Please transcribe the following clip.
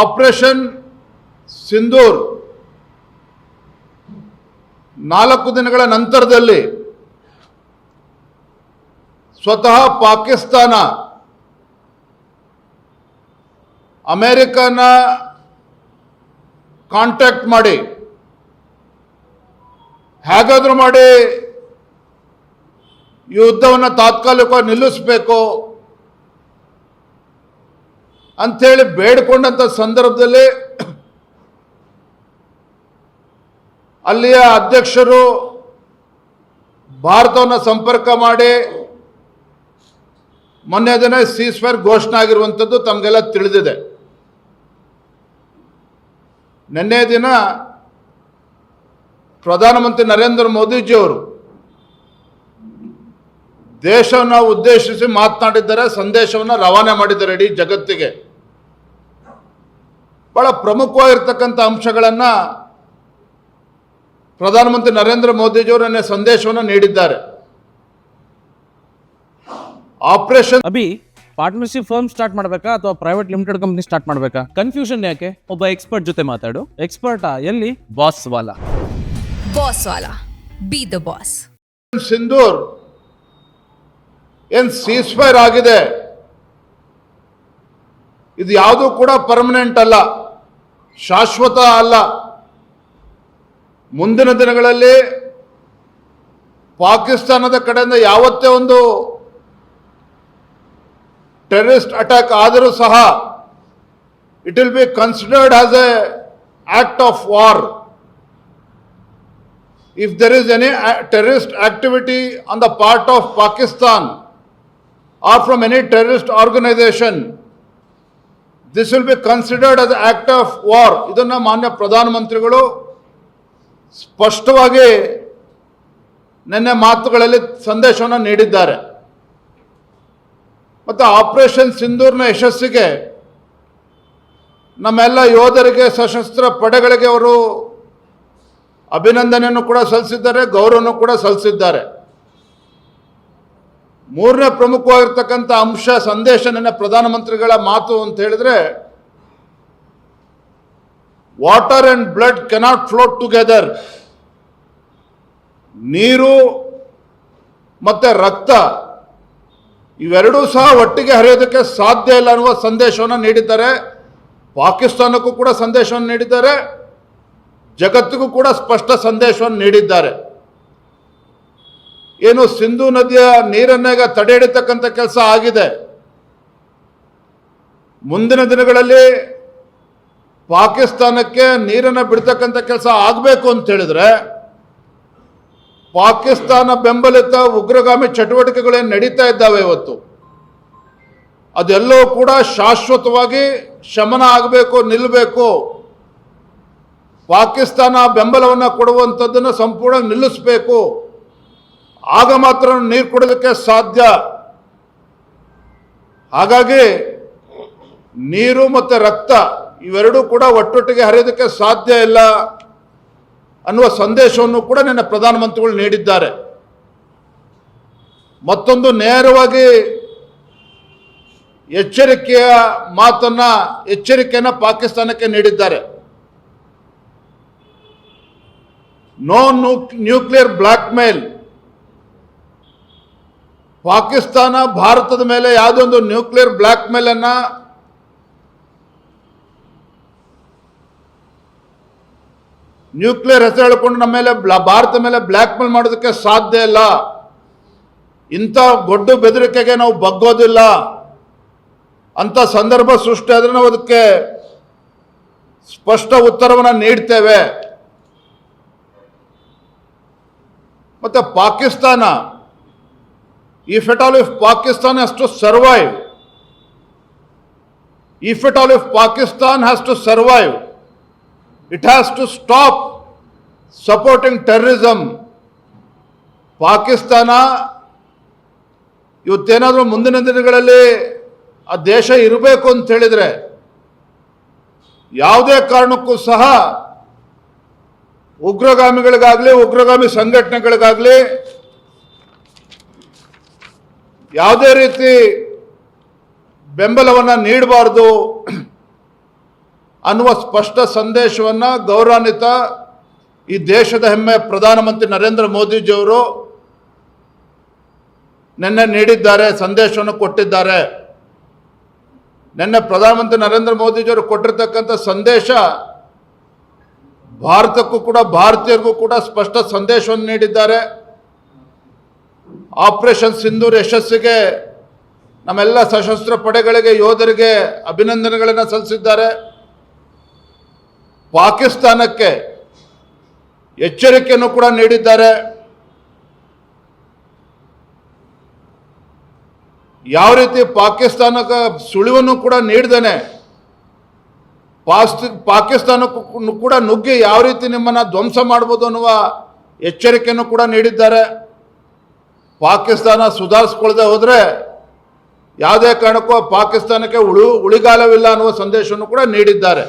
Operation Sindoor. ನಾಲ್ಕು ದಿನಗಳ ನಂತರದಲ್ಲಿ ಸ್ವತಃ ಪಾಕಿಸ್ತಾನ, ಅಮೇರಿಕನ ಕಾಂಟ್ಯಾಕ್ಟ್ ಮಾಡಿ, ಹೇಗಾದರೂ ಮಾಡಿ ಈ ಯುದ್ಧವನ್ನು ತಾತ್ಕಾಲಿಕವಾಗಿ ನಿಲ್ಲಿಸಬೇಕು. ಅಂಥೇಳಿ ಬೇಡಿಕೊಂಡಂಥ ಸಂದರ್ಭದಲ್ಲಿ ಅಲ್ಲಿಯ ಅಧ್ಯಕ್ಷರು ಭಾರತವನ್ನು ಸಂಪರ್ಕ ಮಾಡಿ ಮೊನ್ನೆ ದಿನ ಸೀಸ್ಫೈರ್ ಘೋಷಣೆ ಆಗಿರುವಂಥದ್ದು ತಮಗೆಲ್ಲ ತಿಳಿದಿದೆ. ನಿನ್ನೆ ದಿನ ಪ್ರಧಾನಮಂತ್ರಿ ನರೇಂದ್ರ ಮೋದಿಜಿಯವರು ದೇಶವನ್ನು ಉದ್ದೇಶಿಸಿ ಮಾತನಾಡಿದ್ದಾರೆ ಸಂದೇಶವನ್ನು ರವಾನೆ ಮಾಡಿದ್ದಾರೆ ಇಡೀ ಜಗತ್ತಿಗೆ. ಬಹಳ ಪ್ರಮುಖವಾಗಿರ್ತಕ್ಕಂಥ ಅಂಶಗಳನ್ನು ಪ್ರಧಾನಮಂತ್ರಿ ನರೇಂದ್ರ ಮೋದಿಜಿಯವರು ನನ್ನ ಸಂದೇಶವನ್ನು ನೀಡಿದ್ದಾರೆ. ಆಪರೇಷನ್ ಅಭಿ ಪಾರ್ಟ್ನರ್ಶಿಪ್ ಫರ್ಮ್ ಸ್ಟಾರ್ಟ್ ಮಾಡಬೇಕಾ ಅಥವಾ ಪ್ರೈವೇಟ್ ಲಿಮಿಟೆಡ್ ಕಂಪ್ನಿ ಸ್ಟಾರ್ಟ್ ಮಾಡಬೇಕಾ? ಕನ್ಫ್ಯೂಷನ್ ಯಾಕೆ? ಒಬ್ಬ ಎಕ್ಸ್ಪರ್ಟ್ ಜೊತೆ ಮಾತಾಡು. ಎಕ್ಸ್ಪರ್ಟಾ ಎಲ್ಲಿ? Bosswallah. Bosswallah. Be the boss Sindoor ಏನ್ ಸೀಸ್ಫೈರ್ ಆಗಿದೆ? ಇದು ಯಾವುದೂ ಕೂಡ ಪರ್ಮನೆಂಟ್ ಅಲ್ಲ, ಶಾಶ್ವತ ಅಲ್ಲ. ಮುಂದಿನ ದಿನಗಳಲ್ಲಿ ಪಾಕಿಸ್ತಾನದ ಕಡೆಯಿಂದ ಯಾವತ್ತೇ ಒಂದು ಟೆರರಿಸ್ಟ್ ಅಟ್ಯಾಕ್ ಆದರೂ ಸಹ it will be considered as a act of war if there is any terrorist activity on the part of Pakistan or from any terrorist organization, this will be considered as act of war. ಇದನ್ನು ಮಾನ್ಯ ಪ್ರಧಾನಮಂತ್ರಿಗಳು ಸ್ಪಷ್ಟವಾಗಿ ನಿನ್ನೆ ಮಾತುಗಳಲ್ಲಿ ಸಂದೇಶವನ್ನು ನೀಡಿದ್ದಾರೆ. ಮತ್ತು operation ಸಿಂಧೂರ್ನ ಯಶಸ್ಸಿಗೆ ನಮ್ಮೆಲ್ಲ ಯೋಧರಿಗೆ ಸಶಸ್ತ್ರ ಪಡೆಗಳಿಗೆ ಅವರು ಅಭಿನಂದನೆಯನ್ನು ಕೂಡ ಸಲ್ಲಿಸಿದ್ದಾರೆ ಗೌರವವನ್ನು ಕೂಡ ಸಲ್ಲಿಸಿದ್ದಾರೆ. ಮೂರನೇ ಪ್ರಮುಖವಾಗಿರ್ತಕ್ಕಂಥ ಅಂಶ, ಸಂದೇಶ ನನ್ನ ಪ್ರಧಾನಮಂತ್ರಿಗಳ ಮಾತು ಅಂತ ಹೇಳಿದ್ರೆ, water and blood cannot float together. ನೀರು ಮತ್ತೆ ರಕ್ತ, ಇವೆರಡೂ ಸಹ ಒಟ್ಟಿಗೆ ಹರಿಯೋದಕ್ಕೆ ಸಾಧ್ಯ ಇಲ್ಲ ಅನ್ನುವ ಸಂದೇಶವನ್ನು ನೀಡಿದ್ದಾರೆ. ಪಾಕಿಸ್ತಾನಕ್ಕೂ ಕೂಡ ಸಂದೇಶವನ್ನು ನೀಡಿದ್ದಾರೆ. ಜಗತ್ತಿಗೂ ಕೂಡ ಸ್ಪಷ್ಟ ಸಂದೇಶವನ್ನು ನೀಡಿದ್ದಾರೆ. ಏನು ಸಿಂಧು ನದಿಯ ನೀರನ್ನಾಗ ತಡೆ ಹಿಡಿತಕ್ಕಂಥ ಕೆಲಸ ಆಗಿದೆ. ಮುಂದಿನ ದಿನಗಳಲ್ಲಿ ಪಾಕಿಸ್ತಾನಕ್ಕೆ ನೀರನ್ನು ಬಿಡ್ತಕ್ಕಂಥ ಕೆಲಸ ಆಗಬೇಕು ಅಂತ ಹೇಳಿದ್ರೆ, ಪಾಕಿಸ್ತಾನ ಬೆಂಬಲಿತ ಉಗ್ರಗಾಮಿ ಚಟುವಟಿಕೆಗಳೇನು ನಡೀತಾ ಇದ್ದಾವೆ ಇವತ್ತು. ಅದೆಲ್ಲವೂ ಕೂಡ ಶಾಶ್ವತವಾಗಿ ಶಮನ ಆಗಬೇಕು ನಿಲ್ಲಬೇಕು ಪಾಕಿಸ್ತಾನ ಬೆಂಬಲವನ್ನು ಕೊಡುವಂಥದ್ದನ್ನು ಸಂಪೂರ್ಣ ನಿಲ್ಲಿಸಬೇಕು. ಆಗ ಮಾತ್ರ ನೀರು ಕೊಡೋದಕ್ಕೆ ಸಾಧ್ಯ. ಹಾಗಾಗಿ ನೀರು ಮತ್ತು ರಕ್ತ ಇವೆರಡೂ ಕೂಡ ಒಟ್ಟೊಟ್ಟಿಗೆ ಹರಿಯೋದಕ್ಕೆ ಸಾಧ್ಯ ಇಲ್ಲ ಅನ್ನುವ ಸಂದೇಶವನ್ನು ಕೂಡ ನಿನ್ನೆ ಪ್ರಧಾನಮಂತ್ರಿಗಳು ನೀಡಿದ್ದಾರೆ. ಮತ್ತೊಂದು ನೇರವಾಗಿ ಎಚ್ಚರಿಕೆಯ ಮಾತನ್ನ, ಎಚ್ಚರಿಕೆಯನ್ನು ಪಾಕಿಸ್ತಾನಕ್ಕೆ ನೀಡಿದ್ದಾರೆ. No nuclear blackmail Pakistan ಭಾರತದ ಮೇಲೆ ಯಾವುದೊಂದು ನ್ಯೂಕ್ಲಿಯರ್ ಬ್ಲ್ಯಾಕ್ ಮೇಲ್ ಅನ್ನ ನ್ಯೂಕ್ಲಿಯರ್ ಹೆಸರು ಹೇಳ್ಕೊಂಡು ನಮ್ಮ ಮೇಲೆ ಭಾರತ ಮೇಲೆ ಬ್ಲ್ಯಾಕ್ ಮೇಲ್ ಮಾಡೋದಕ್ಕೆ ಸಾಧ್ಯ ಇಲ್ಲ. ಇಂಥ ಗೊಡ್ಡು ಬೆದರಿಕೆಗೆ ನಾವು ಬಗ್ಗೋದಿಲ್ಲ. ಅಂತ ಸಂದರ್ಭ ಸೃಷ್ಟಿ ಆದರೆ ನಾವು ಅದಕ್ಕೆ ಸ್ಪಷ್ಟ ಉತ್ತರವನ್ನು ನೀಡ್ತೇವೆ. ಮತ್ತೆ Pakistan if at all if Pakistan has to survive if at all if Pakistan has to survive it has to stop supporting terrorism Pakistan ಇವತ್ತೇನಾದರೂ ಮುಂದಿನ ದಿನಗಳಲ್ಲಿ ಆ ದೇಶ ಇರಬೇಕು ಅಂತ ಹೇಳಿದರೆ ಯಾವುದೇ ಕಾರಣಕ್ಕೂ ಸಹ ಉಗ್ರಗಾಮಿಗಳಿಗಾಗಲಿ, ಉಗ್ರಗಾಮಿ ಸಂಘಟನೆಗಳಿಗಾಗಲಿ ಯಾವುದೇ ರೀತಿ ಬೆಂಬಲವನ್ನು ನೀಡಬಾರ್ದು ಅನ್ನುವ ಸ್ಪಷ್ಟ ಸಂದೇಶವನ್ನು ಗೌರವಾನ್ವಿತ ಈ ದೇಶದ ಹೆಮ್ಮೆ ಪ್ರಧಾನಮಂತ್ರಿ ನರೇಂದ್ರ ಮೋದಿಜಿಯವರು ನಿನ್ನೆ ನೀಡಿದ್ದಾರೆ, ಸಂದೇಶವನ್ನು ಕೊಟ್ಟಿದ್ದಾರೆ. ನಿನ್ನೆ ಪ್ರಧಾನಮಂತ್ರಿ ನರೇಂದ್ರ ಮೋದಿಜಿಯವರು ಕೊಟ್ಟಿರ್ತಕ್ಕಂಥ ಸಂದೇಶ ಭಾರತಕ್ಕೂ ಕೂಡ, ಭಾರತೀಯರಿಗೂ ಕೂಡ ಸ್ಪಷ್ಟ ಸಂದೇಶವನ್ನು ನೀಡಿದ್ದಾರೆ. ಆಪರೇಷನ್ ಸಿಂಧೂರ್ ಯಶಸ್ಸಿಗೆ ನಮ್ಮೆಲ್ಲ ಸಶಸ್ತ್ರ ಪಡೆಗಳಿಗೆ, ಯೋಧರಿಗೆ ಅಭಿನಂದನೆಗಳನ್ನು ಸಲ್ಲಿಸಿದ್ದಾರೆ. ಪಾಕಿಸ್ತಾನಕ್ಕೆ ಎಚ್ಚರಿಕೆಯನ್ನು ಕೂಡ ನೀಡಿದ್ದಾರೆ. ಯಾವ ರೀತಿ ಪಾಕಿಸ್ತಾನಕ್ಕೆ ಸುಳಿವನ್ನು ಕೂಡ ನೀಡ್ದೇನೆ, ಪಾಸ್ತಿ, ಪಾಕಿಸ್ತಾನಕ್ಕೂ ಕೂಡ ನುಗ್ಗಿ ಯಾವ ರೀತಿ ನಿಮ್ಮನ್ನು ಧ್ವಂಸ ಮಾಡ್ಬೋದು ಅನ್ನುವ ಎಚ್ಚರಿಕೆಯನ್ನು ಕೂಡ ನೀಡಿದ್ದಾರೆ. ಪಾಕಿಸ್ತಾನ ಸುಧಾರಿಸ್ಕೊಳ್ದೆ ಹೋದರೆ ಯಾವುದೇ ಕಾರಣಕ್ಕೂ ಪಾಕಿಸ್ತಾನಕ್ಕೆ ಉಳು ಉಳಿಗಾಲವಿಲ್ಲ ಅನ್ನುವ ಸಂದೇಶವನ್ನು ಕೂಡ ನೀಡಿದ್ದಾರೆ.